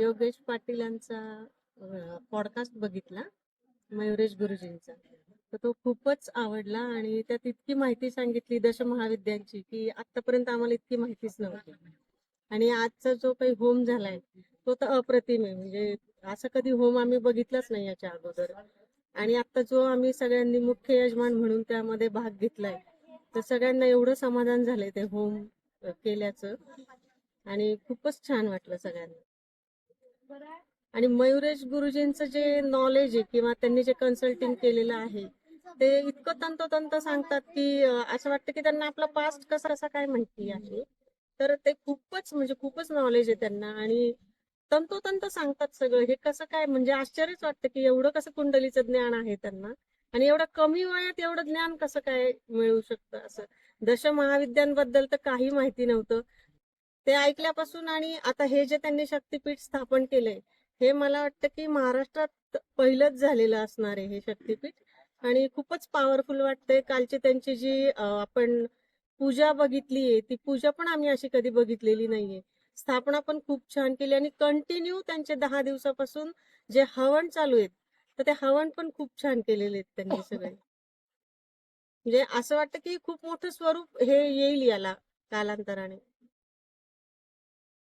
Yogesh पाटीलांचा podcast बघितला मयुरेश गुरुजींचा. तर तो खूपच आवडला आणि त्यात इतकी माहिती सांगितली दश महाविद्यांची की आतापर्यंत आम्हाला इतकी माहितीच नव्हती. आणि आजचा जो काही होम झालाय तो तर अप्रतिम आहे. म्हणजे असं कधी होम आम्ही बघितलाच नाही याच्या अगोदर. आणि आता जो आम्ही सगळ्यांनी मुख्य यजमान म्हणून त्यामध्ये भाग घेतलाय तर सगळ्यांना एवढं समाधान झालंय ते होम केल्याचं. आणि खूपच छान वाटलं सगळ्यांना. आणि मयुरेश गुरुजींचं जे नॉलेज आहे किंवा त्यांनी जे कन्सल्टिंग केलेलं आहे ते इतकं तंतोतंत सांगतात की असं वाटतं की त्यांना आपला पास्ट कसा कसा काय माहिती आहे. तर ते खूपच म्हणजे खूपच नॉलेज आहे त्यांना आणि तंतोतंत सांगतात सगळं. हे कसं काय म्हणजे आश्चर्यच वाटतं की एवढं कसं कुंडलीचं ज्ञान आहे त्यांना आणि एवढं कमी वयात एवढं ज्ञान कसं काय मिळू शकतं असं. दश महाविद्यांबद्दल तर काही माहिती नव्हतं. ते ऐकल्यापासून आणि आता हे जे त्यांनी शक्तीपीठ स्थापन केलंय हे मला वाटतं की महाराष्ट्रात पहिलंच झालेलं असणार आहे हे शक्तीपीठ. आणि खूपच पॉवरफुल वाटतंय. कालची त्यांची जी आपण पूजा बघितलीये ती पूजा पण आम्ही अशी कधी बघितलेली नाहीये. स्थापना पण खूप छान केली आणि कंटिन्यू त्यांचे दहा दिवसापासून जे हवन चालू आहेत तर ते हवन पण खूप छान केलेले आहेत त्यांनी सगळे. म्हणजे असं वाटतं की खूप मोठं स्वरूप हे येईल याला कालांतराने.